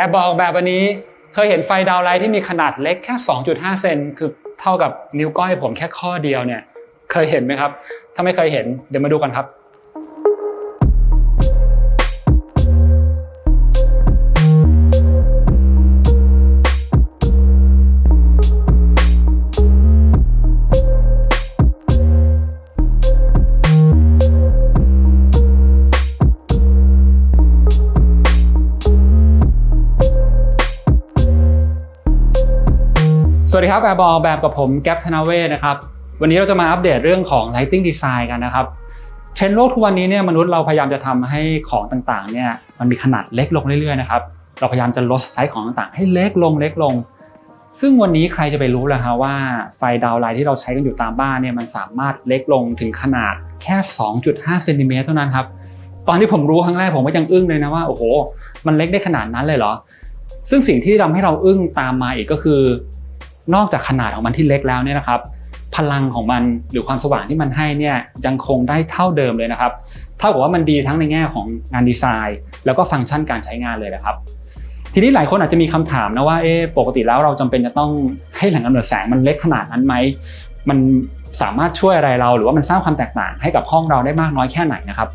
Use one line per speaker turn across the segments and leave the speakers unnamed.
แอบบอกแบบวันนี้เคยเห็นไฟดาวไลท์ที่มีขนาดเล็กแค่ 2.5 เซนคือเท่ากับนิ้วก้อยผมแค่ข้อเดียวเนี่ยเคยเห็นไหมครับ ถ้าไม่เคยเห็นเดี๋ยวมาดูกันครับ วัสดีครับแอร์บอลแบบกับผมแก๊ปธนาเวศนะครับ วันนี้เราจะมาอัปเดตเรื่องของ Lighting Design กันนะครับ เทรนโลกทุกวันนี้เนี่ยมนุษย์เราพยายามจะทำให้ของต่างๆเนี่ยมันมีขนาดเล็กลงเรื่อยๆนะครับ เราพยายามจะลดไซส์ของต่างๆ ให้เล็กลงเล็กลง ซึ่งวันนี้ใครจะไปรู้ล่ะฮะว่าไฟดาวน์ไลท์ที่เราใช้กันอยู่ตามบ้านเนี่ยมันสามารถเล็กลงถึงขนาดแค่ 2.5เซนติเมตรเท่านั้นครับ ตอนที่ผมรู้ครั้งแรกผมก็ยังอึ้งเลยนะว่าโอ้โห มันเล็กได้ขนาดนั้นเลยเหรอ ซึ่งสิ่งที่ทำให้เราอึ้งตามมาอีกก็คือ นอกจากขนาดของมันที่เล็กแล้วเนี่ยนะครับ พลังของมันหรือความสว่างที่มันให้เนี่ยยังคงได้เท่าเดิมเลยนะครับเท่ากับว่ามันดีทั้งในแง่ของงานดีไซน์ แล้วก็ฟังก์ชันการใช้งานเลยนะครับ ทีนี้หลายคนอาจจะมีคำถามนะว่าเอ๊ะปกติแล้วเราจำเป็นจะต้องให้แหล่งกำเนิดแสงมันเล็กขนาดนั้นไหมมันสามารถช่วยอะไรเรา หรือว่ามันสร้างความแตกต่างให้กับห้องเราได้มากน้อยแค่ไหนนะครับ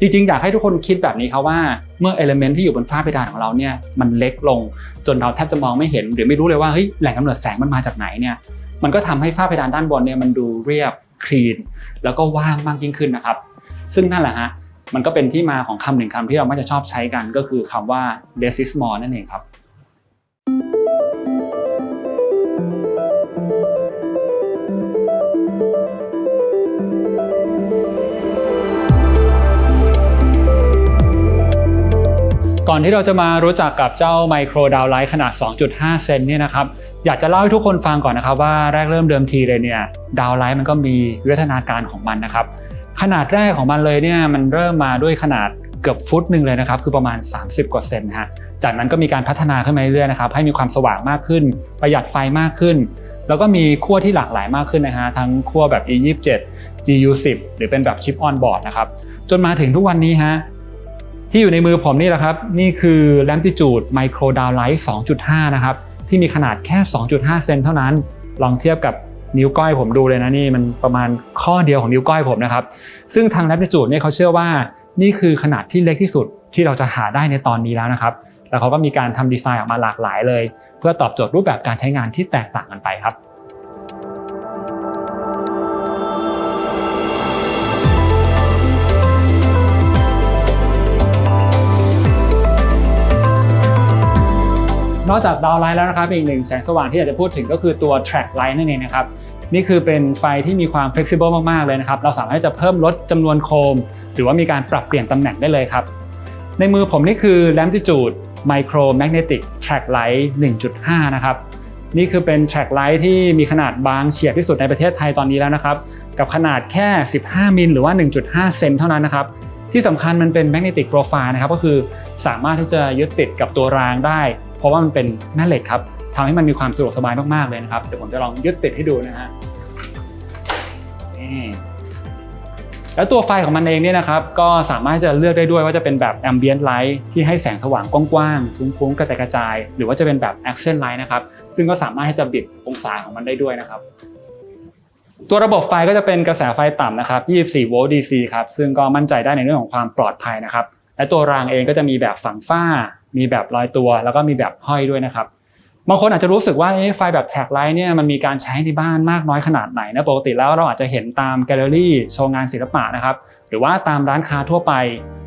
จริงๆอยากให้ทุกคนคิดแบบนี้ครับว่า เมื่อเอลเมนที่อยู่บนฝ้าเพดานของเราเนี่ยมันเล็กลงจนเราแทบจะมองไม่เห็น หรือไม่รู้เลยว่าเฮ้ยแหล่งกำเนิดแสงมันมาจากไหนเนี่ยมันก็ทำให้ฝ้าเพดานด้านบนเนี่ยมันดูเรียบคลีนแล้วก็ว่างมากยิ่งขึ้นนะครับ ซึ่งนั่นแหละฮะมันก็เป็นที่มาของคำหนึ่งคำที่เรามักจะชอบใช้กันก็คือคำว่า less is more นั่นเองครับ ก่อนที่เราจะมารู้จักกับเจ้าไมโครดาวไลท์ขนาด 2.5 เซนเนี่ยนะครับ อยากจะเล่าให้ทุกคนฟังก่อนนะครับว่าแรกเริ่มเดิมทีเลยเนี่ยดาวไลท์มันก็มีวิวัฒนาการของมันนะครับ ขนาดแรกของมันเลยเนี่ยมันเริ่มมาด้วยขนาดเกือบฟุตหนึ่งเลยนะครับ คือประมาณ 30 กว่าเซนฮะ จากนั้นก็มีการพัฒนาขึ้นมาเรื่อยๆนะครับ ให้มีความสว่างมากขึ้น ประหยัดไฟมากขึ้น แล้วก็มีขั้วที่หลากหลายมากขึ้นนะฮะ ทั้งขั้วแบบ E27 GU10 หรือเป็นแบบชิปออนบอร์ดนะครับ จนมาถึงทุกวันนี้ฮะ ที่อยู่ในมือผมนี่แหละครับ นี่คือ Lambitude Micro Downlight 2.5 นะครับ ที่มีขนาดแค่ 2.5 เซนเท่านั้น ลองเทียบกับนิ้วก้อยผมดูเลยนะนี่มันประมาณข้อเดียวของนิ้วก้อยผมนะครับ ซึ่งทาง Lambitude เนี่ยเขาเชื่อว่า นี่คือขนาดที่เล็กที่สุดที่เราจะหาได้ในตอนนี้แล้วนะครับ แล้วเขาก็มีการทำดีไซน์ออกมาหลากหลายเลย เพื่อตอบโจทย์รูปแบบการใช้งานที่แตกต่างกันไปครับ อกจากดาวไลท์แล้วนะครับอีกหนึ่งแสงสว่างที่อยากจะพูดถึงก็คือตัว track light นั่นเองนะครับนี่คือเป็นไฟที่มีความ flexible มากๆเลยนะครับเราสามารถที่จะเพิ่มลดจำนวนโคม หรือว่ามีการปรับเปลี่ยนตำแหน่งได้เลยครับในมือผมนี่คือ Lambitude Micro Magnetic Track Light 1.5 นะครับนี่คือเป็น track light ที่มีขนาดบางเฉียบที่สุดในประเทศไทยตอนนี้แล้วนะครับกับขนาดแค่ 15 มิลหรือว่า 1.5 เซนเท่านั้นนะครับที่สำคัญมันเป็น magnetic profile นะครับก็คือสามารถที่จะยึดติดกับตัวรางได้ เพราะว่ามันเป็นแม่เหล็กครับทำให้มันมีความสะดวกสบายมากๆเลยนะครับเดี๋ยวผมจะลองยึดติดให้ดูนะฮะนี่แล้วตัวไฟของมันเองเนี่ยนะครับก็สามารถจะเลือกได้ด้วยว่าจะเป็นแบบ ambient light ที่ให้แสงสว่างกว้างๆฟุ้งๆกระจายกระจาย หรือว่าจะเป็นแบบ accent light นะครับซึ่งก็สามารถที่จะบิดองศาของมันได้ด้วยนะครับตัวระบบไฟก็จะเป็นกระแสไฟต่ำนะครับ 24 โวลต์ DC ครับ ซึ่งก็มั่นใจได้ในเรื่องของความปลอดภัยนะครับ และตัวรางเองก็จะมีแบบฝังฝ้า มีแบบลอยตัว แล้วก็มีแบบห้อยด้วยนะครับบางคนอาจจะรู้สึกว่าไฟแบบแท็กไลท์เนี่ยมันมีการใช้ในบ้านมากน้อยขนาดไหนนะปกติแล้วเราอาจจะเห็นตามแกลเลอรี่โชว์งานศิลปะนะครับหรือว่าตามร้านค้าทั่วไป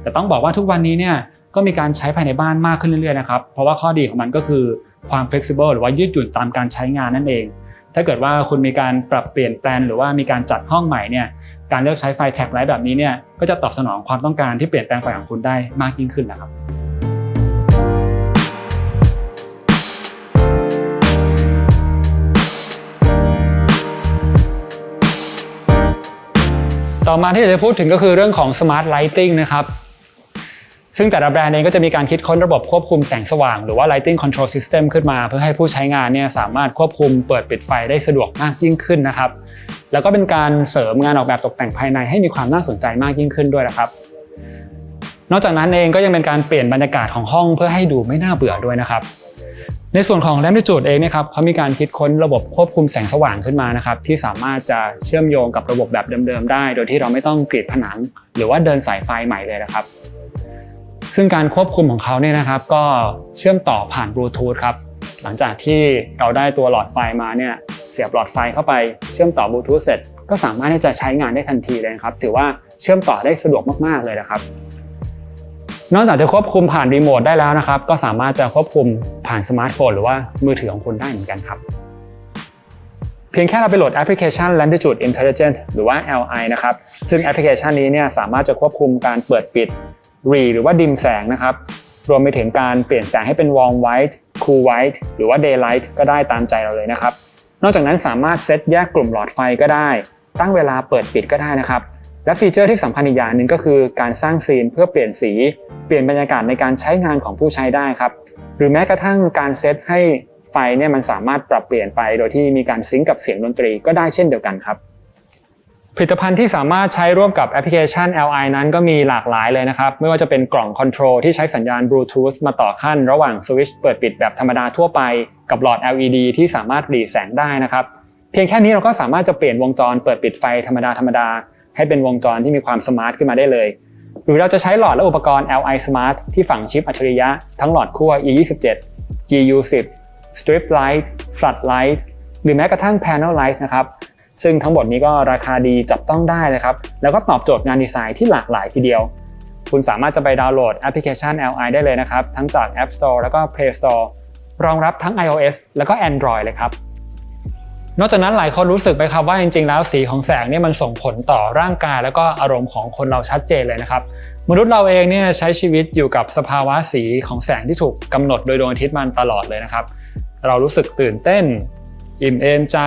แต่ต้องบอกว่าทุกวันนี้เนี่ยก็มีการใช้ภายในบ้านมากขึ้นเรื่อยๆนะครับเพราะว่าข้อดีของมันก็คือความ flexible หรือว่ายืดหยุ่นตามการใช้งานนั่นเอง ถ้าเกิดว่าคุณมีการปรับเปลี่ยนแปลนหรือว่ามีการจัดห้องใหม่เนี่ยการเลือกใช้ไฟแท็กไลท์แบบนี้เนี่ยก็จะตอบสนองความต้องการที่เปลี่ยนแปลงไฟของคุณได้มากยิ่งขึ้นนะครับต่อมาที่อยากจะพูดถึงก็คือเรื่องของ Smart Lighting นะครับ ซึ่งแต่ละแบรนด์เองก็จะมีการคิดค้นระบบควบคุมแสงสว่างหรือว่า lighting control system ขึ้นมา เพื่อให้ผู้ใช้งานเนี่ยสามารถควบคุมเปิดปิดไฟได้สะดวกมากยิ่งขึ้นนะครับ แล้วก็เป็นการเสริมงานออกแบบตกแต่งภายในให้มีความน่าสนใจมากยิ่งขึ้นด้วยนะครับ นอกจากนั้นเองก็ยังเป็นการเปลี่ยนบรรยากาศของห้องเพื่อให้ดูไม่น่าเบื่อด้วยนะครับในส่วนของ Lamplitude เองนะครับเขามีการคิดค้นระบบควบคุมแสงสว่างขึ้นมานะครับที่สามารถจะเชื่อมโยงกับระบบแบบเดิมๆได้ โดยที่เราไม่ต้องกรีดผนัง หรือว่าเดินสายไฟใหม่เลยนะครับ ซึ่งการควบคุมของเขาเนี่ยนะครับ ก็เชื่อมต่อผ่านบลูทูธครับหลังจากที่เราได้ตัวหลอดไฟมาเนี่ยเสียบหลอดไฟเข้าไปเชื่อมต่อบลูทูธเสร็จ ก็สามารถที่จะใช้งานได้ทันทีเลยครับ ถือว่าเชื่อมต่อได้สะดวกมากๆเลยนะครับ นอกจากจะควบคุมผ่านรีโมทได้แล้วนะครับ ก็สามารถจะควบคุมผ่านสมาร์ทโฟนหรือว่ามือถือของคุณได้เหมือนกันครับ เพียงแค่เราไปโหลดแอปพลิเคชัน Latitude Intelligent หรือว่า LI นะครับ ซึ่งแอปพลิเคชันนี้เนี่ยสามารถจะควบคุมการเปิดปิด รีหรือว่าดิมแสงนะครับ รวมไปถึงการเปลี่ยนแสงให้เป็น warm white cool white หรือว่า daylight ก็ได้ตามใจเราเลยนะครับ นอกจากนั้นสามารถเซตแยกกลุ่มหลอดไฟก็ได้ ตั้งเวลาเปิดปิดก็ได้นะครับ และฟีเจอร์ที่สำคัญอีกอย่างหนึ่งก็คือการสร้างซีนเพื่อเปลี่ยนสี เปลี่ยนบรรยากาศในการใช้งานของผู้ใช้ได้ครับ หรือแม้กระทั่งการเซตให้ไฟเนี่ยมันสามารถปรับเปลี่ยนไป โดยที่มีการซิงก์กับเสียงดนตรีก็ได้เช่นเดียวกันครับ ผลิตภัณฑ์ที่สามารถใช้ร่วมกับแอปพลิเคชัน LI นั้นก็มีหลากหลายเลยนะครับ ไม่ว่าจะเป็นกล่องคอนโทรลที่ใช้สัญญาณบลูทูธมาต่อขั้นระหว่างสวิตช์เปิดปิดแบบธรรมดาทั่วไปกับหลอด LED ที่สามารถหลีแสงได้นะครับ เพียงแค่นี้เราก็สามารถจะเปลี่ยนวงจรเปิดปิดไฟธรรมดาธรรมดาให้เป็นวงจรที่มีความสมาร์ทขึ้นมาได้เลย หรือเราจะใช้หลอดและอุปกรณ์ LI Smart ที่ฝังชิปอัจฉริยะทั้งหลอดขั้ว E27 GU10 Strip Light Flood Light หรือแม้กระทั่ง Panel Light นะครับ ซึ่งทั้งหมดนี้ก็ราคาดีจับต้องได้นะครับ แล้วก็ตอบโจทย์งานดีไซน์ที่หลากหลายทีเดียว คุณสามารถจะไปดาวน์โหลดแอปพลิเคชัน LI ได้เลยนะครับ ทั้งจาก App Store แล้วก็ Play Store รองรับทั้ง iOS แล้วก็ Android เลยครับนอกจากนั้นหลายคนรู้สึกไหมครับว่าจริงๆ แล้วสีของแสงเนี่ยมันส่งผลต่อร่างกาย แล้วก็อารมณ์ของคนเราชัดเจนเลยนะครับ มนุษย์เราเองเนี่ยใช้ชีวิตอยู่กับสภาวะสีของแสงที่ถูกกำหนดโดยดวงอาทิตย์มันตลอดเลยนะครับ เรารู้สึกตื่นเต้น อิ่มเอมใจ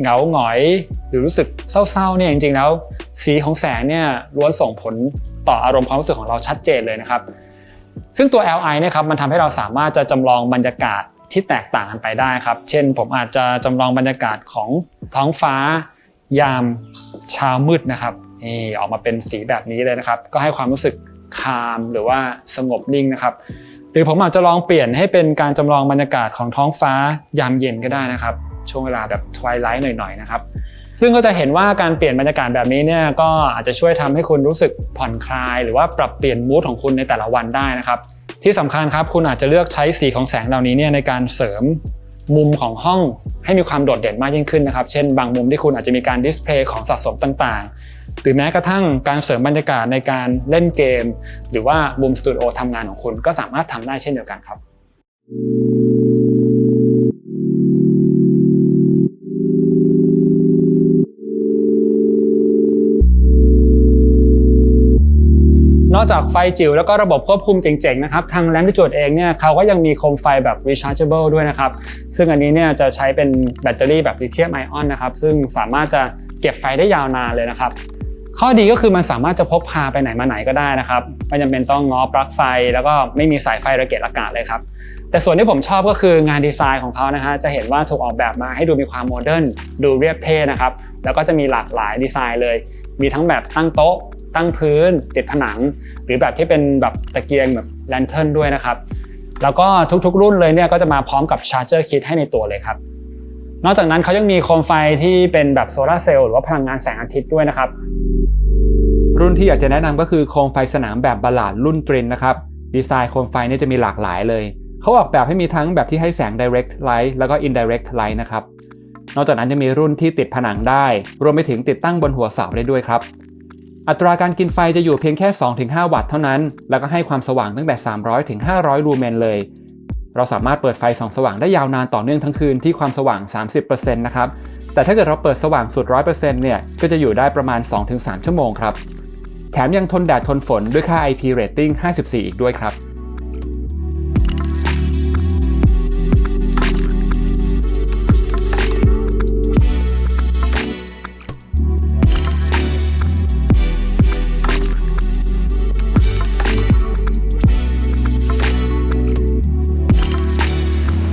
เหงาหงอย หรือรู้สึกเศร้าๆเนี่ยจริงๆแล้ว สีของแสงเนี่ยล้วนส่งผลต่ออารมณ์ความรู้สึกของเราชัดเจนเลยนะครับ ซึ่งตัว LI เนี่ยครับมันทำให้เราสามารถจะจำลองบรรยากาศที่แตกต่างกันไปได้ครับ เช่น ผมอาจจะจำลองบรรยากาศของท้องฟ้า ยามเช้ามืดนะครับนี่ออกมาเป็นสีแบบนี้เลยนะครับ ก็ให้ความรู้สึกคามหรือว่าสงบนิ่งนะครับหรือผมอาจจะลองเปลี่ยนให้เป็นการจำลองบรรยากาศของท้องฟ้ายามเย็นก็ได้นะครับ ช่วงเวลาแบบทวายไลท์หน่อยๆนะครับซึ่งก็จะเห็นว่าการเปลี่ยนบรรยากาศแบบนี้เนี่ยก็อาจจะช่วยทำให้คุณรู้สึกผ่อนคลาย หรือว่าปรับเปลี่ยนมูทของคุณในแต่ละวันได้นะครับ ที่สำคัญครับคุณอาจจะเลือกใช้สีของแสงเหล่านี้เนี่ยในการเสริมมุมของห้องให้มีความโดดเด่นมากยิ่งขึ้นนะครับ เช่นบางมุมที่คุณอาจจะมีการดิสเพลย์ของสะสมต่างๆ หรือแม้กระทั่งการเสริมบรรยากาศในการเล่นเกม หรือว่ามุมสตูดิโอทำงานของคุณก็สามารถทำได้เช่นเดียวกันครับ อกจากไฟจิ๋วแล้วก็ระบบควบคุมเจ๋งๆนะครับทาง Latitude เองเนี่ยเขาก็ยังมีโคมไฟแบบ rechargeable ด้วยนะครับ ซึ่งอันนี้เนี่ยจะใช้เป็นแบตเตอรี่แบบลิเธียมไอออนนะครับซึ่งสามารถจะเก็บไฟได้ยาวนานเลยนะครับข้อดีก็คือมันสามารถจะพกพาไปไหนมาไหนก็ได้นะครับไม่จำเป็นต้องง้อปลั๊กไฟ แล้วก็ไม่มีสายไฟระเกะระกาเลยครับแต่ส่วนที่ผมชอบก็คืองานดีไซน์ของเขานะฮะจะเห็นว่าถูกออกแบบมาให้ดูมีความโมเดิร์นดูเรียบเท่นะครับแล้วก็จะมีหลากหลายดีไซน์เลย มีทั้งแบบตั้งโต๊ะ ตั้งพื้น ติดผนัง หรือแบบที่เป็นแบบตะเกียงแบบแลนเทิร์นด้วยนะครับ แล้วก็ทุกๆ รุ่นเลยเนี่ยก็จะมาพร้อมกับชาร์จเจอร์คิดให้ในตัวเลยครับนอกจากนั้นเขายังมีโคมไฟที่เป็นแบบโซลาร์เซลล์หรือว่าพลังงานแสงอาทิตย์ด้วยนะครับ
รุ่นที่อยากจะแนะนำก็คือโคมไฟสนามแบบบาลาดรุ่นตรินนะครับดีไซน์โคมไฟเนี่ยจะมีหลากหลายเลย เขาออกแบบให้มีทั้งแบบที่ให้แสง direct light แล้วก็ indirect light นะครับนอกจากนั้นจะมีรุ่นที่ติดผนังได้ รวมไปถึงติดตั้งบนหัวเสาได้ด้วยครับ อัตราการกินไฟจะอยู่เพียงแค่ 2-5 วัตต์เท่านั้น แล้วก็ให้ความสว่างตั้งแต่ 300ถึง500ลูเมนเลย เราสามารถเปิดไฟส่องสว่างได้ยาวนานต่อเนื่องทั้งคืนที่ความสว่าง 30%นะครับ แต่ถ้าเกิดเราเปิดสว่างสุด 100%เนี่ย ก็จะอยู่ได้ประมาณ 2-3 ชั่วโมงครับ แถมยังทนแดดทนฝนด้วยค่า IP rating 54 อีกด้วยครับ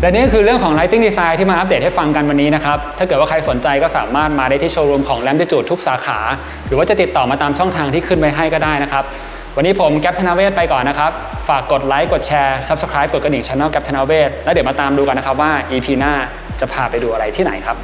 และนี่ก็คือเรื่องของ Lighting Design ที่มาอัปเดตให้ฟังกันวันนี้นะครับ ถ้าเกิดว่าใครสนใจก็สามารถมาได้ที่โชว์รูมของ l a m p d i t u d ทุกสาขา หรือว่าจะติดต่อมาตามช่องทางที่ขึ้นไว้ให้ก็ได้นะครับ วันนี้ผมแก๊ปธนาเวศไปก่อนนะครับ ฝากกดไลค์กดแชร์ Subscribe กดกระดิ่งช่องแก๊ปธนาเวศแล้วเดี๋ยวมาตามดูกันนะครับว่า EP หน้าจะพาไปดูอะไรที่ไหนครับ